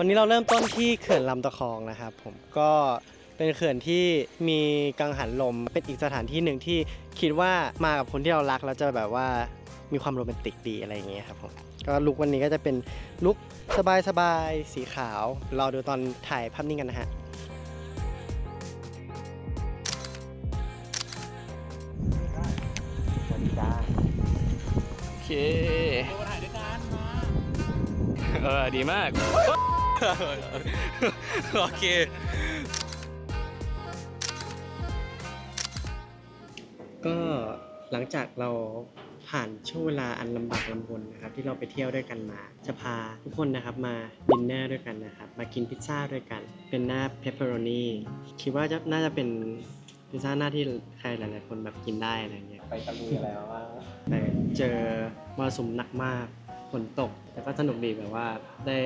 วันนี้เราเริ่มต้นที่เขื่อนลำตะคองนะครับ ผมก็เป็นเขื่อนที่มีกังหันลมเป็นอีกสถานที่หนึ่งที่คิดว่ามากับคนที่เรารักแล้วจะแบบว่ามีความโรแมนติกดีอะไรอย่างเงี้ยครับผมก็ลุกวันนี้ก็จะเป็นลุกสบายๆสีขาวรอดูตอนถ่ายภาพนิ่งกันนะฮะสวัสดีจ้าโอเค ถ่ายด้วยกันมา เออ ดีมาก โอเค ก็หลังจากเราผ่านช่วงเวลาอันลำบากลำบนนะครับ ที่เราไปเที่ยวด้วยกันมา จะพาทุกคนนะครับมาดินเนอร์ด้วยกันนะครับ มากินพิซซ่าด้วยกัน เป็นหน้าเพปเปอโรนีคิดว่าจะน่าจะเป็นพิซซ่าหน้าที่ใครหลาย ๆ คนแบบกินได้อะไรเงี้ยไปตะลุยแล้วว่าแต่เจอมรสุมหนักมาก ฝนตก แต่ก็สนุกดีแบบว่าได้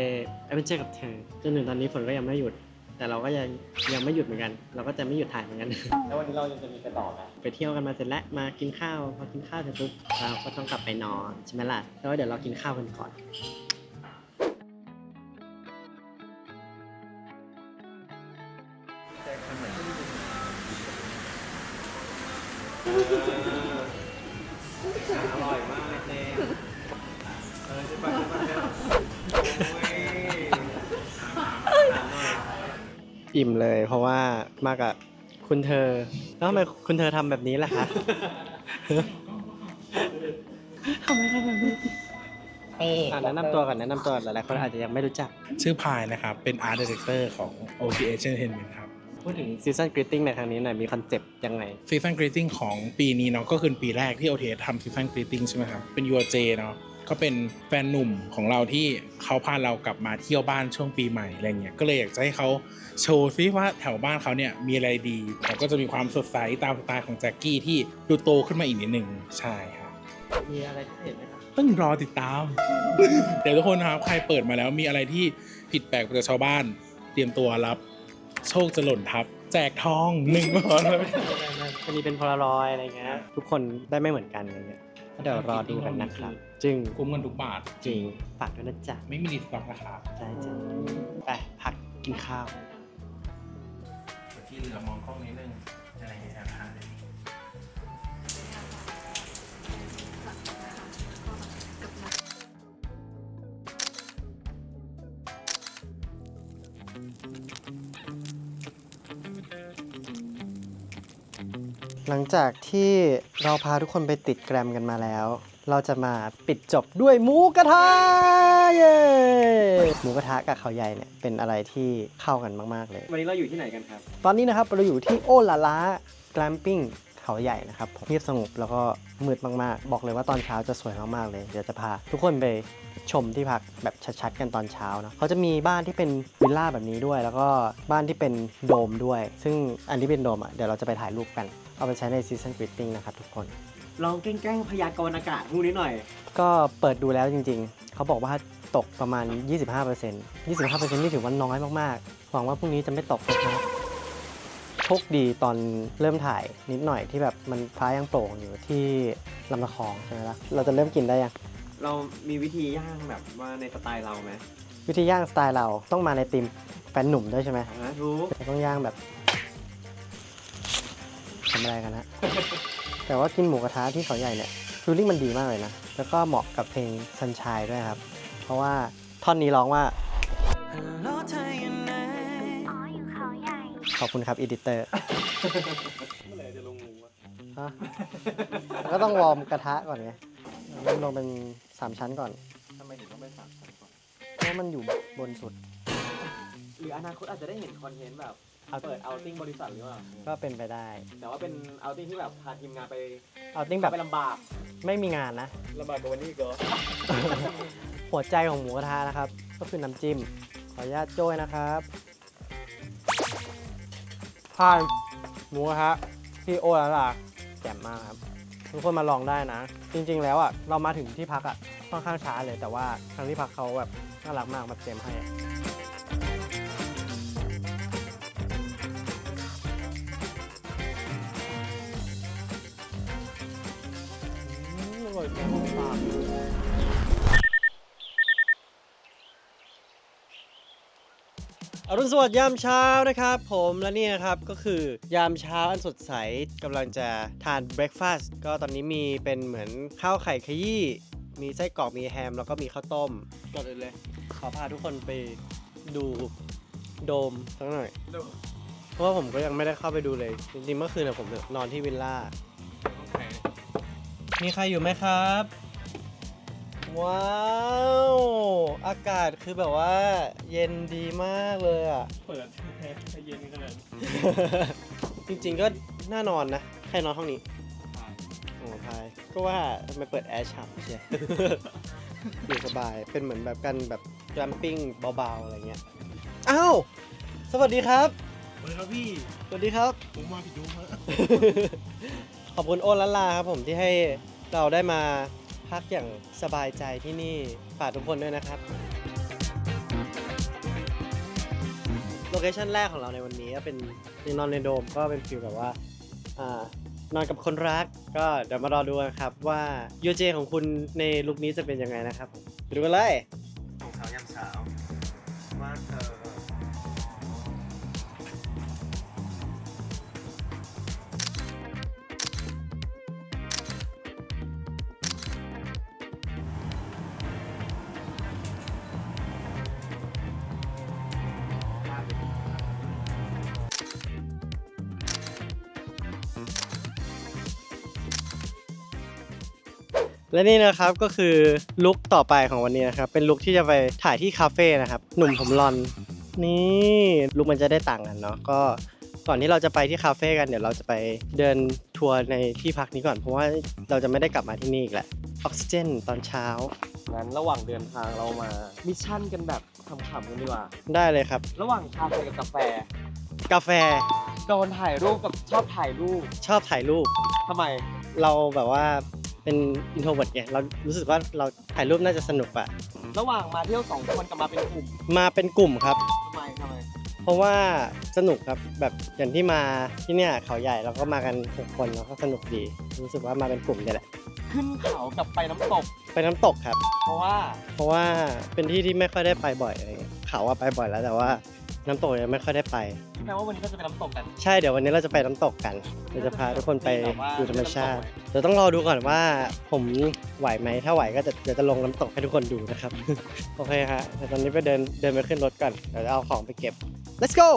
แอดเวนเจอร์กับเธอจนถึงตอนนี้ฝนก็ยังไม่หยุด แต่เราก็ยังยังไม่หยุดเหมือนกัน เราก็จะไม่หยุดถ่ายเหมือนกัน แล้ววันนี้เรายังจะมีไปต่อไหมไปเที่ยวกันมาเสร็จแล้วมากินข้าวพอกินข้าวเสร็จปุ๊บเราก็ต้องกลับไปนอนใช่ไหมล่ะแล้วเดี๋ยวเรากินข้าวกันก่อนอร่อยมากเลยเต้ ออจะไปจะไปอิ่มเลยเพราะว่ามากับคุณเธอ แล้วทำไมคุณเธอทำแบบนี้ล่ะคะทำไมทำแบบนี้อะแนะนำตัวก่อนแนะนำตัวหลายๆคนอาจจะยังไม่รู้จัก ชื่อพายนะครับ เป็น Art Director ของ OTH Entertainment ครับ พูดถึงซีซันกรีตติ้งในครั้งนี้หน่อยมีคอนเซปต์ยังไงซีซันกรีตติ้งของปีนี้เนาะก็คือปีแรกที่ OTH ทำซีซันกรีตติ้งใช่ไหมครับ เป็น UJ เนาะ ก็เป็นแฟนหนุ่มของเราที่เขาพาเรากลับมาเที่ยวบ้านช่วงปีใหม่อะไรเงี้ยก็เลยอยากจะให้เขาโชว์ซิว่าแถวบ้านเขาเนี่ยมีอะไรดีแต่ก็จะมีความสดใสตามสไตล์ของแจ็คกี้ที่ดูโตขึ้นมาอีกนิดหนึ่งใช่ครับมีอะไรที่เห็นไหมครับต้องรอติดตาม เดี๋ยวทุกคนนะครับใครเปิดมาแล้วมีอะไรที่ผิดแปลกไปจากชาวบ้าน เตรียมตัวรับ โชคจะหล่นทับ แจกทองหนึ่งร้อยอันนี้เป็นพลารอยอะไรเงี้ยทุกคนได้ไม่เหมือนกันอะไรเงี้ยก็เดี๋ยวรอดูกันนะครับ จึงคุ้มเงินทุกบาทจริง ฝากด้วยนะจ๊ะไม่มีดีสต็อกนะครับใช่จ้ะไปพักกินข้าว ที่เหลือมองกล้องนิดนึงอะไรแอบถ่ายหลังจากที่เราพาทุกคนไปติดแกรมกันมาแล้ว เราจะมาปิดจบด้วยหมูกระทะเย้หมูกระทะกับเขาใหญ่เนี่ยเป็นอะไรที่เข้ากันมาก ๆ เลย วันนี้เราอยู่ที่ไหนกันครับ ตอนนี้นะครับเราอยู่ที่โอลาลาแกรมปิ้งเขาใหญ่นะครับเงียบสงบแล้วก็มืดมาก ๆ บอกเลยว่าตอนเช้าจะสวยมาก ๆ เลย เดี๋ยวจะพา ทุกคนไปชมที่พักแบบชัดๆ กันตอนเช้าเนาะเขาจะมีบ้านที่เป็นวิลล่าแบบนี้ด้วย แล้วก็บ้านที่เป็นโดมด้วย ซึ่งอันที่เป็นโดมอะเดี๋ยวเราจะไปถ่ายรูปกัน เอาไปใช้ในซีซันกริตติ้งนะครับทุกคน ลองแกล้งๆพยากรณ์อากาศพวกนี้หน่อย ก็เปิดดูแล้วจริง ๆ เขาบอกว่าตกประมาณ 25% 25%นี่ถือว่าน้อยมากๆ หวังว่าพรุ่งนี้จะไม่ตกนะครับโชคดีตอนเริ่มถ่ายนิดหน่อยที่แบบมันฟ้ายังโปร่งอยู่ที่ลำตะคองใช่ไหมล่ะ เราจะเริ่มกินได้ยัง เรามีวิธีย่างแบบว่าในสไตล์เราไหมวิธีย่างสไตล์เราต้องมาในทีมแฟนหนุ่มด้วยใช่ไหมอ่ารู้ เราต้องย่างแบบทำอะไรกันฮะ แต่ว่ากินหมูกระทะที่เขาใหญ่เนี่ยฟีลลิ่งมันดีมากเลยนะ แล้วก็เหมาะกับเพลงซันชายด้วยครับ เพราะว่าท่อนนี้ร้องว่าอ๋ออยู่เขาใหญ่ขอบคุณครับอีดิเตอร์ฮะก็ต้องวอร์มกระทะก่อนไงเริ่มลงเป็น3ชั้นก่อนทำไมถึงต้องเป็นสามชั้นก่อน เพราะมันอยู่บนสุด หรืออนาคตอาจจะได้เห็นคอนเทนต์แบบ เอาเปิดเอาติ้งบริษัทหรือเปล่าก็เป็นไปได้ แต่ว่าเป็นเอาติ้งที่แบบพาทีมงานไปเอาติ้งแบบไปลำบากไม่มีงานนะ ลำบากกว่าวันนี้อีก็หัวใจของหมูกระทะนะครับ ก็คือน้ำจิ้ม ขออนุญาตโจ้ยนะครับพายหมูกระทะที่โอลาลาแจ่มมากครับ ทุกคนมาลองได้นะ จริงๆแล้วอะเรามาถึงที่พักอะค่อนข้างช้าเลยแต่ว่าทางที่พักเขาแบบน่ารักมากมาเตรียมให้อะ อืมอร่อยจังปากอรุณสวัสดิ์ยามเช้านะครับ ผมและนี่นะครับก็คือยามเช้าอันสดใสกำลังจะทานเบรคฟาสต์ก็ตอนนี้มีเป็นเหมือนข้าวไข่ขยี้ มีไส้กรอกมีแฮม แล้วก็มีข้าวต้มก่อนอื่นเลย ขอพาทุกคนไปดูโดมสักหน่อย เพราะว่าผมก็ยังไม่ได้เข้าไปดูเลย จริงๆเมื่อคืนน่ะผมนอนที่วิลล่า มีใครอยู่ไหมครับ ว้าว อากาศคือแบบว่า เย็นดีมากเลยอะ เปิดให้เย็นขนาดจริงๆก็น่านอนนะ ใครนอนห้องนี้ โอ้พายก็ว่าทำไมเปิดแอร์ฉ่ำใช่อยู่สบาย เป็นเหมือนแบบกันแบบแกลมปิ้งเบาๆอะไรเงี้ย อ้าว สวัสดีครับสวัสดีครับพี่ สวัสดีครับ ผมมาผิดยุคฮะขอบคุณโอนละลาครับผมที่ให้ เราได้มาพักอย่างสบายใจที่นี่ฝากทุกคนด้วยนะครับ โลเคชั่นแรกของเราในวันนี้ก็เป็นนอนในโดมก็เป็นฟิลแบบว่าอ่านอนกับคนรักก็เดี๋ยวมารอดูกันครับว่ายูเจของคุณในลุคนี้จะเป็นยังไงนะครับผมไปดูกันเลย ของเช้ายามเช้าว่าเธอ และนี่นะครับก็คือลุคต่อไปของวันนี้นะครับ เป็นลุคที่จะไปถ่ายที่คาเฟ่นะครับ หนุ่มผมรอน นี่ลุคมันจะได้ต่างกันเนาะก็ก่อนที่เราจะไปที่คาเฟ่กันเดี๋ยวเราจะไปเดินทัวร์ในที่พักนี้ก่อนเพราะว่าเราจะไม่ได้กลับมาที่นี่อีกแหละออกซิเจนตอนเช้า งั้นระหว่างเดินทางเรามามิชชั่นกันแบบขำๆกันดีกว่า ได้เลยครับ ระหว่างชาไทยกับกาแฟกาแฟโดนถ่ายรูปกับชอบถ่ายรูปชอบถ่ายรูปทำไม เราแบบว่า เป็นอินโทรเวิร์ดไงเรารู้สึกว่าเราถ่ายรูปน่าจะสนุกอะระหว่างมาเที่ยวสองคนกับมาเป็นกลุ่มมาเป็นกลุ่มครับ ทำไมทำไมเพราะว่าสนุกครับแบบอย่างที่มาที่เนี่ยเขาใหญ่เราก็มากันหกคนแล้วก็สนุกดี รู้สึกว่ามาเป็นกลุ่มเนี่ยแหละขึ้นเขากับไปน้ำตก ไปน้ำตกครับ เพราะว่าเพราะว่าเป็นที่ที่ไม่ค่อยได้ไปบ่อยอะไรเงี้ยเขาว่าไปบ่อยแล้วแต่ว่า น้ำตกยังไม่ค่อยได้ไป แปลว่าวันนี้ก็จะไปน้ำตกกัน ใช่เดี๋ยววันนี้เราจะไปน้ำตกกันเราจะพาทุกคนไปดูธรรมชาติเดี๋ยวต้องรอดูก่อนว่าผมไหวไหมถ้าไหวก็จะเดี๋ยวจะลงน้ำตกให้ทุกคนดูนะครับ โอเคฮะแต่ตอนนี้ไปเดินเดินไปขึ้นรถก่อนเดี๋ยวจะเอาของไปเก็บ let's go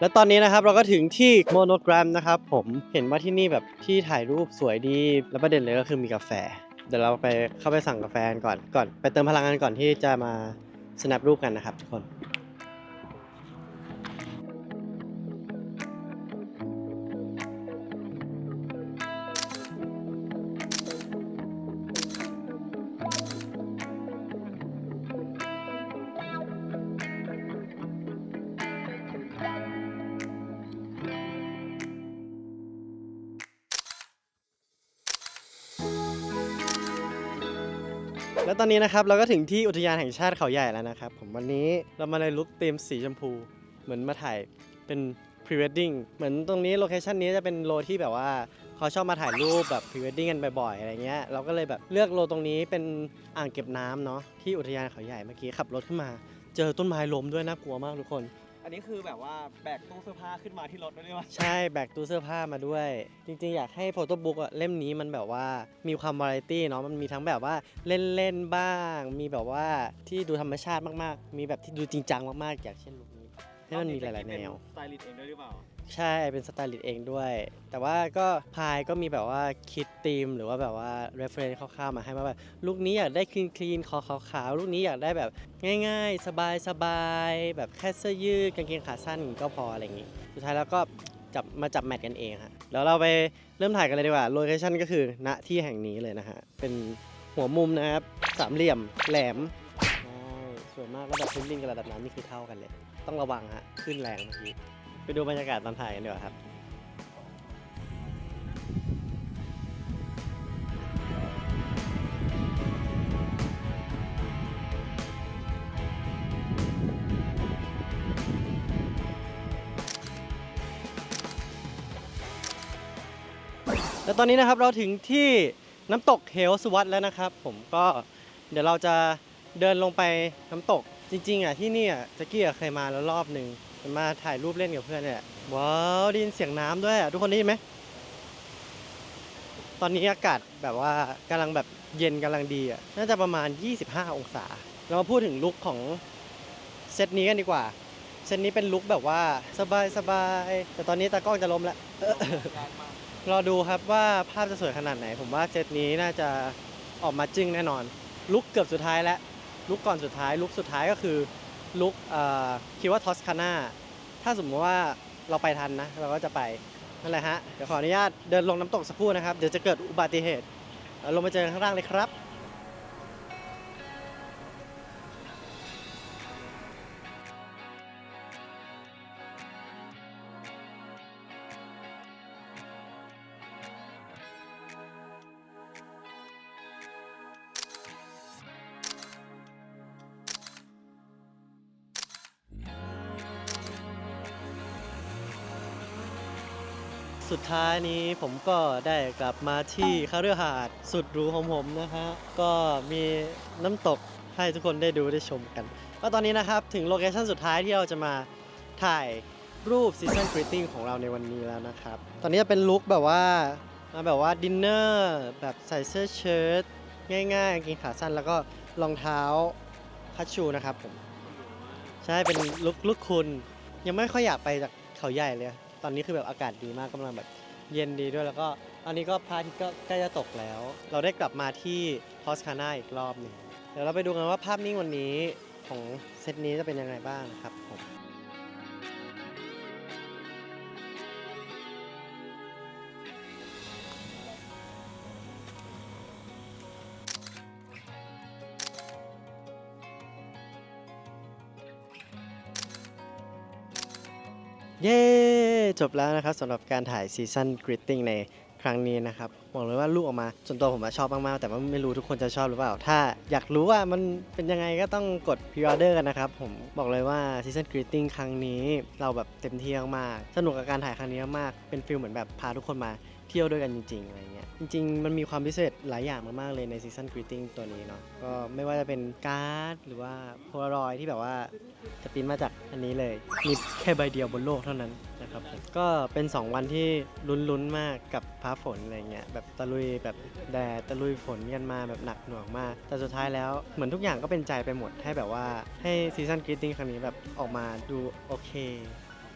และตอนนี้นะครับเราก็ถึงที่โมโนแกรมนะครับผมเห็นว่าที่นี่แบบที่ถ่ายรูปสวยดี แล้วประเด็นเลยก็คือมีกาแฟ เดี๋ยวเราไปเข้าไปสั่งกาแฟก่อนก่อน ไปเติมพลังงานก่อนที่จะมา snap รูปกันนะครับทุกคน แล้วตอนนี้นะครับเราก็ถึงที่อุทยานแห่งชาติเขาใหญ่แล้วนะครับผมวันนี้เรามาในลุคธีมสีชมพูเหมือนมาถ่ายเป็น pre wedding เหมือนตรงนี้โลเคชันนี้จะเป็นโลที่แบบว่าเขาชอบมาถ่ายรูปแบบ pre wedding กันบ่อยๆอะไรเงี้ยเราก็เลยแบบเลือกโลตรงนี้เป็นอ่างเก็บน้ำเนาะที่อุทยานเขาใหญ่เมื่อกี้ขับรถขึ้นมา เจอต้นไม้ล้มด้วยน่ากลัวมากทุกคน อันนี้คือแบบว่าแบกตู้เสื้อผ้าขึ้นมาที่รถด้วยวะใช่แบกตู้เสื้อผ้ามาด้วย จริงๆ อยากให้โฟโต้บุ๊กอะเล่มนี้มันแบบว่ามีความวาไรตี้เนาะมันมีทั้งแบบว่าเล่นๆบ้าง มีแบบว่าที่ดูธรรมชาติมากๆ มีแบบที่ดูจริงจังมากๆอย่างเช่นลุคนี้ให้มันมีหลายๆแนว สไตลิสต์เองด้วยหรือเปล่า ใช่เป็นสไตลิสต์เองด้วย แต่ว่าก็พายก็มีแบบว่าคิดธีมหรือว่าแบบว่า reference คร่าวๆมาให้มาแบบลูกนี้อยากได้คลีนคลีนขาวขาวๆลูกนี้อยากได้แบบง่าย ๆ สบายๆแบบแค่เสื้อยืดกางเกงขาสั้นก็พออะไรอย่างงี้ สุดท้ายแล้วก็จับมาจับแมทกันเองฮะแล้วเราไปเริ่มถ่ายกันเลยดีกว่าโลเคชั่นก็คือณที่แห่งนี้เลยนะฮะเป็นหัวมุมนะครับสามเหลี่ยมแหลมใช่สวยมากระดับพื้นดินกับระดับน้ำนี่คือเท่ากันเลย ต้องระวังฮะขึ้นแรงเมื่อกี้ ไปดูบรรยากาศตอนถ่ายกันดีกว่าครับแล้วตอนนี้นะครับเราถึงที่น้ำตกเหวสุวัสด์แล้วนะครับ ผมก็เดี๋ยวเราจะเดินลงไปน้ำตกจริงๆอะที่นี่อะตะกี้อะเคยมาแล้วรอบหนึ่ง มาถ่ายรูปเล่นกับเพื่อนเนี่ยว้าวได้ยินเสียงน้ำด้วยทุกคนได้ยินไหมตอนนี้อากาศแบบว่ากำลังแบบเย็นกำลังดีอะน่าจะประมาณ 25 องศา เรามาพูดถึงลุคของเซตนี้กันดีกว่า เซตนี้เป็นลุคแบบว่าสบายสบายแต่ตอนนี้ตากล้องจะล้มแล้วรอดูครับว่าภาพจะสวยขนาดไหน ผมว่าเซตนี้น่าจะออกมาจึ้งแน่นอน ลุคเกือบสุดท้ายแล้วลุคก่อนสุดท้ายลุคสุดท้ายก็คือ ลุคคิดว่าทอสคาน่าถ้าสมมติว่าเราไปทันนะ เราก็จะไปนั่นแหละฮะ เดี๋ยวขออนุญาตเดินลงน้ำตกสักครู่นะครับ เดี๋ยวจะเกิดอุบัติเหตุลงมาเจอข้างล่างเลยครับ สุดท้ายนี้ผมก็ได้กลับมาที่คาเรือหาดสุดหรูของผมนะฮะก็มีน้ำตกให้ทุกคนได้ดูได้ชมกันก็ตอนนี้นะครับถึงโลเคชั่นสุดท้ายที่เราจะมาถ่ายรูปซีซันกรีตติ้งของเราในวันนี้แล้วนะครับ ตอนนี้จะเป็นลุคแบบว่ามาแบบว่าดินเนอร์แบบใส่เสื้อเชิ้ตง่ายๆกางเกงขาสั้นแล้วก็รองเท้าคัชชูนะครับผม ใช่เป็นลุคลุคคุณ ยังไม่ค่อยอยากไปจากเขาใหญ่เลย ตอนนี้คือแบบอากาศดีมากกำลังแบบเย็นดีด้วยแล้วก็ตอนนี้ก็พระอาทิตย์ก็ใกล้จะตกแล้ว เราได้กลับมาที่ทอสคาน่าอีกรอบหนึ่งเดี๋ยวเราไปดูกันว่าภาพนิ่งวันนี้ของเซตนี้จะเป็นยังไงบ้างครับผมเย้ จบแล้วนะครับสำหรับการถ่ายซีซันกริตติ้งในครั้งนี้นะครับ บอกเลยว่าลูกออกมาส่วนตัวผมชอบมากๆ แต่ว่าไม่รู้ทุกคนจะชอบหรือเปล่า ถ้าอยากรู้ว่ามันเป็นยังไงก็ต้องกดพ r ออเดอร์กันนะครับ ผมบอกเลยว่าซีซันกริตติ้งครั้งนี้เราแบบเต็มที่มากสนุกกับการถ่ายครั้งนี้มากเป็นฟิลเหมือนแบบพาทุกคนมาเที่ยวด้วยกันจริงๆอะไรเงี้ยจริง ๆ มันมีความพิเศษหลายอย่างมากๆเลยในซีซันกริตติ้งตัวนี้เนาะก็ไม่ว่าจะเป็นการ์ดหรือว่าโพลารอยที่แบบว่าจะปริ้นมาจากอันนี้เลยมีแค่ใบเดียวบนโลกเท่านั้น ครับผมก็เป็น 2 วันที่ลุ้นๆมากกับฟ้าฝนอะไรเงี้ยแบบตะลุยแบบแดดตะลุยฝนกันมาแบบหนักหน่วงมาก แต่สุดท้ายแล้วเหมือนทุกอย่างก็เป็นใจไปหมดให้แบบว่าให้ซีซันกรีตติ้งครั้งนี้แบบออกมาดูโอเค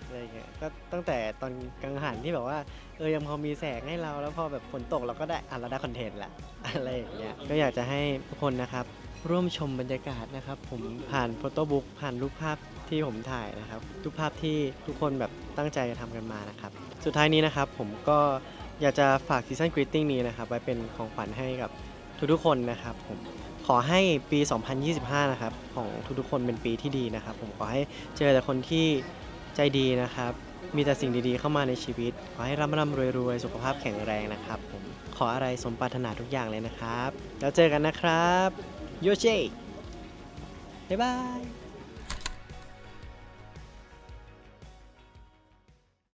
อะไรเงี้ยก็ตั้งแต่ตอนกลางหันที่แบบว่าเออยังพอมีแสงให้เราแล้วพอแบบฝนตกเราก็ได้อะเราได้คอนเทนต์ละอะไรอย่างเงี้ยก็อยากจะให้ทุกคนนะครับ ร่วมชมบรรยากาศนะครับ ผมผ่านโฟโต้บุ๊กผ่านรูปภาพที่ผมถ่ายนะครับรูปภาพที่ทุกคนแบบตั้งใจจะทำกันมานะครับ สุดท้ายนี้นะครับผมก็อยากจะฝากซีซันกรีตติ้งนี้นะครับไว้เป็นของขวัญให้กับทุกๆคนนะครับผมขอให้ปี 2025 นะครับ ของทุกๆคนเป็นปีที่ดีนะครับ ผมขอให้เจอแต่คนที่ใจดีนะครับ มีแต่สิ่งดีๆเข้ามาในชีวิต ขอให้ร่ำร่ำรวยรวยๆสุขภาพแข็งแรงนะครับ ผมขออะไรสมปรารถนาทุกอย่างเลยนะครับ แล้วเจอกันนะครับ โยเชบ๊ายบาย